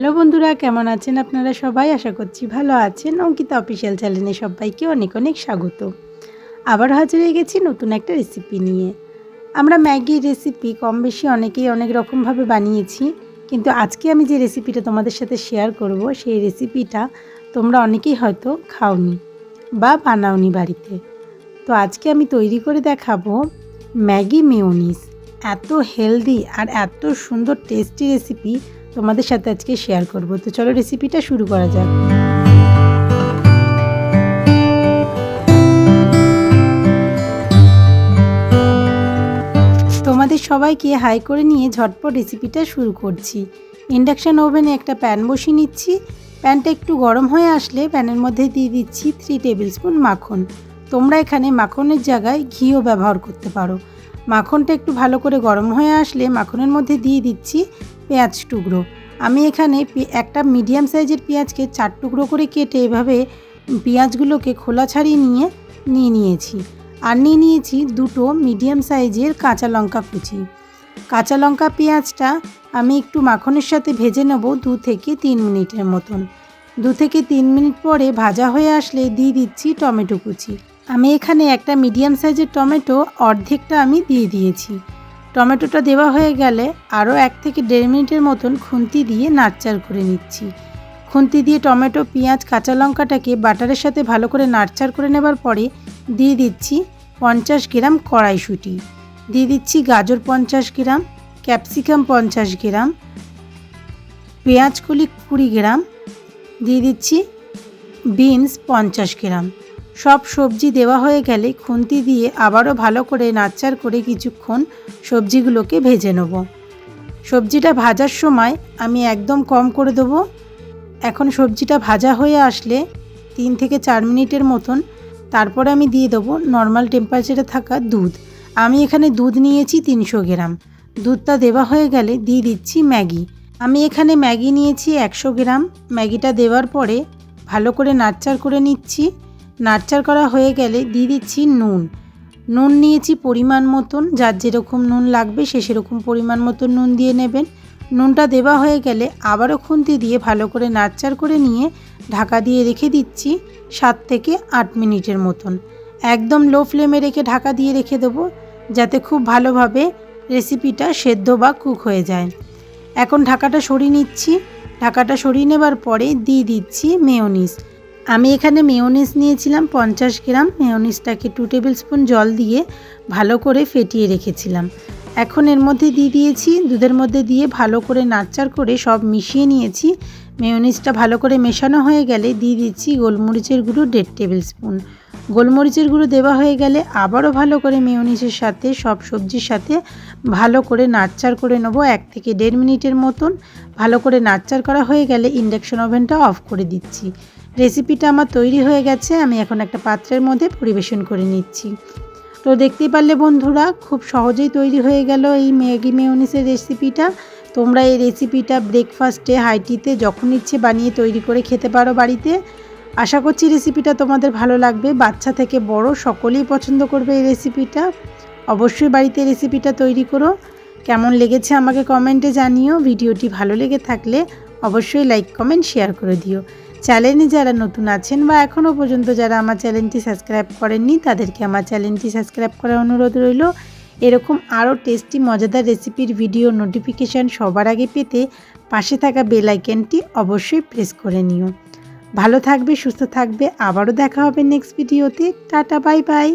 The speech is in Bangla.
হ্যালো বন্ধুরা, কেমন আছেন আপনারা সবাই? আশা করছি ভালো আছেন। অঙ্কিতা অফিসিয়াল চ্যানেলে সবাইকে অনেক অনেক স্বাগত। আবার হাজির হয়ে গেছি নতুন একটা রেসিপি নিয়ে। আমরা ম্যাগির রেসিপি কম বেশি অনেকেই অনেক রকমভাবে বানিয়েছি, কিন্তু আজকে আমি যে রেসিপিটা তোমাদের সাথে শেয়ার করব, সেই রেসিপিটা তোমরা অনেকেই হয়তো খাওনি বা বানাওনি বাড়িতে। তো আজকে আমি তৈরি করে দেখাবো ম্যাগি মেয়োনিজ। এত হেলদি আর এত সুন্দর টেস্টি রেসিপি তোমাদের সাথে আজকে শেয়ার করব। তো চলো রেসিপিটা শুরু করা যাক। তোমাদের সবাইকে হাই করে নিয়ে ঝটপট রেসিপিটা শুরু করছি। ইন্ডাকশান ওভেনে একটা প্যান বসিয়ে নিচ্ছি। প্যানটা একটু গরম হয়ে আসলে প্যানের মধ্যে দিয়ে দিচ্ছি থ্রি টেবিল স্পুন মাখন। তোমরা এখানে মাখনের জায়গায় ঘিও ব্যবহার করতে পারো। মাখনটা একটু ভালো করে গরম হয়ে আসলে মাখনের মধ্যে দিয়ে দিচ্ছি পেঁয়াজ টুকরো। আমি এখানে একটা মিডিয়াম সাইজের পেঁয়াজকে চার টুকরো করে কেটে এভাবে পেঁয়াজগুলোকে খোলা ছাড়িয়ে নিয়ে নিয়ে নিয়েছি। আর নিয়ে নিয়েছি দুটো মিডিয়াম সাইজের কাঁচা লঙ্কা কুচি। কাঁচা লঙ্কা পেঁয়াজটা আমি একটু মাখনের সাথে ভেজে নেব দু থেকে তিন মিনিটের মতন। দু থেকে তিন মিনিট পরে ভাজা হয়ে আসলে দিয়ে দিচ্ছি টমেটো কুচি। আমি এখানে একটা মিডিয়াম সাইজের টমেটো অর্ধেকটা আমি দিয়ে দিয়েছি। টমেটোটা দেওয়া হয়ে গেলে আরও এক থেকে দেড় মিনিটের মতন খুন্তি দিয়ে নাড়চার করে নিচ্ছি। খুন্তি দিয়ে টমেটো, পেঁয়াজ, কাঁচা লঙ্কাটাকে বাটারের সাথে ভালো করে নাড়চার করে নেবার পরে দিয়ে দিচ্ছি পঞ্চাশ গ্রাম কড়াইশুঁটি। দিয়ে দিচ্ছি গাজর পঞ্চাশ গ্রাম, ক্যাপসিকাম পঞ্চাশ গ্রাম পেঁয়াজ কলি কুড়ি গ্রাম, দিয়ে দিচ্ছি বিনস পঞ্চাশ গ্রাম। সব সবজি দেওয়া হয়ে গেলে খুন্তি দিয়ে আবারও ভালো করে নাচার করে কিছুক্ষণ সবজিগুলোকে ভেজে নেব। সবজিটা ভাজার সময় আমি একদম কম করে দেবো। এখন সবজিটা ভাজা হয়ে আসলে তিন থেকে চার মিনিটের মতন তারপরে আমি দিয়ে দেবো নর্মাল টেম্পারেচারে থাকা দুধ। আমি এখানে দুধ নিয়েছি তিনশো গ্রাম। দুধটা দেওয়া হয়ে গেলে দিয়ে দিচ্ছি ম্যাগি। আমি এখানে ম্যাগি নিয়েছি একশো গ্রাম। ম্যাগিটা দেওয়ার পরে ভালো করে নাড়চার করে নিচ্ছি। নাড়চার করা হয়ে গেলে দিয়ে দিচ্ছি নুন। নুন নিয়েছি পরিমাণ মতন, যার যেরকম নুন লাগবে সে সেরকম পরিমাণ মতন নুন দিয়ে নেবেন। নুনটা দেওয়া হয়ে গেলে আবারও খুন্তি দিয়ে ভালো করে নাড়চার করে নিয়ে ঢাকা দিয়ে রেখে দিচ্ছি সাত থেকে আট মিনিটের মতন। একদম লো ফ্লেমে রেখে ঢাকা দিয়ে রেখে দেবো, যাতে খুব ভালোভাবে রেসিপিটা সেদ্ধ বা কুক হয়ে যায়। এখন ঢাকাটা সরিয়ে নিচ্ছি। ঢাকাটা সরিয়ে নেবার পরে দিয়ে দিচ্ছি মেয়োনিস আমি এখানে মেয়োনিজ নিয়েছিলাম পঞ্চাশ গ্রাম। মেয়োনিজটাকে টু টেবিল স্পুন জল দিয়ে ভালো করে ফেটিয়ে রেখেছিলাম। এখন এর মধ্যে দিয়ে দিয়েছি, দুধের মধ্যে দিয়ে ভালো করে নাড়চার করে সব মিশিয়ে নিয়েছি। মেয়োনিজটা ভালো করে মেশানো হয়ে গেলে দিয়ে দিচ্ছি গোলমরিচের গুঁড়ো দেড় টেবিল স্পুন গোলমরিচের গুঁড়ো দেওয়া হয়ে গেলে আবারও ভালো করে মেয়োনিজের সাথে, সব সবজির সাথে ভালো করে নাড়চার করে নেব এক থেকে দেড় মিনিটের মতন। ভালো করে নাড়চার করা হয়ে গেলে ইন্ডাকশন ওভেনটা অফ করে দিচ্ছি। রেসিপিটা আমার তৈরি হয়ে গেছে, আমি এখন একটা পাত্রের মধ্যে পরিবেশন করে নিচ্ছি। তো দেখতেই পারলে বন্ধুরা, খুব সহজেই তৈরি হয়ে গেল এই ম্যাগি মেয়নিসের রেসিপিটা তোমরা এই রেসিপিটা ব্রেকফাস্টে হাইটিতে যখন ইচ্ছে বানিয়ে তৈরি করে খেতে পারো বাড়িতে। আশা করছি রেসিপিটা তোমাদের ভালো লাগবে। বাচ্চা থেকে বড় সকলেই পছন্দ করবে এই রেসিপিটা অবশ্যই বাড়িতে রেসিপিটা তৈরি করো। কেমন লেগেছে আমাকে কমেন্টে জানিও। ভিডিওটি ভালো লেগে থাকলে অবশ্যই লাইক কমেন্ট শেয়ার করে দিও। চ্যানেলে যারা নতুন আছেন বা এখনও পর্যন্ত যারা আমার চ্যানেলটি সাবস্ক্রাইব করেননি, তাদেরকে আমার চ্যানেলটি সাবস্ক্রাইব করার অনুরোধ রইল। এরকম আরও টেস্টি, মজাদার রেসিপির ভিডিও নোটিফিকেশান সবার আগে পেতে পাশে থাকা বেল অবশ্যই প্রেস করে নিও। ভালো থাকবে, সুস্থ থাকবে। আবারও দেখা হবে নেক্সট ভিডিওতে। Tata, bye bye.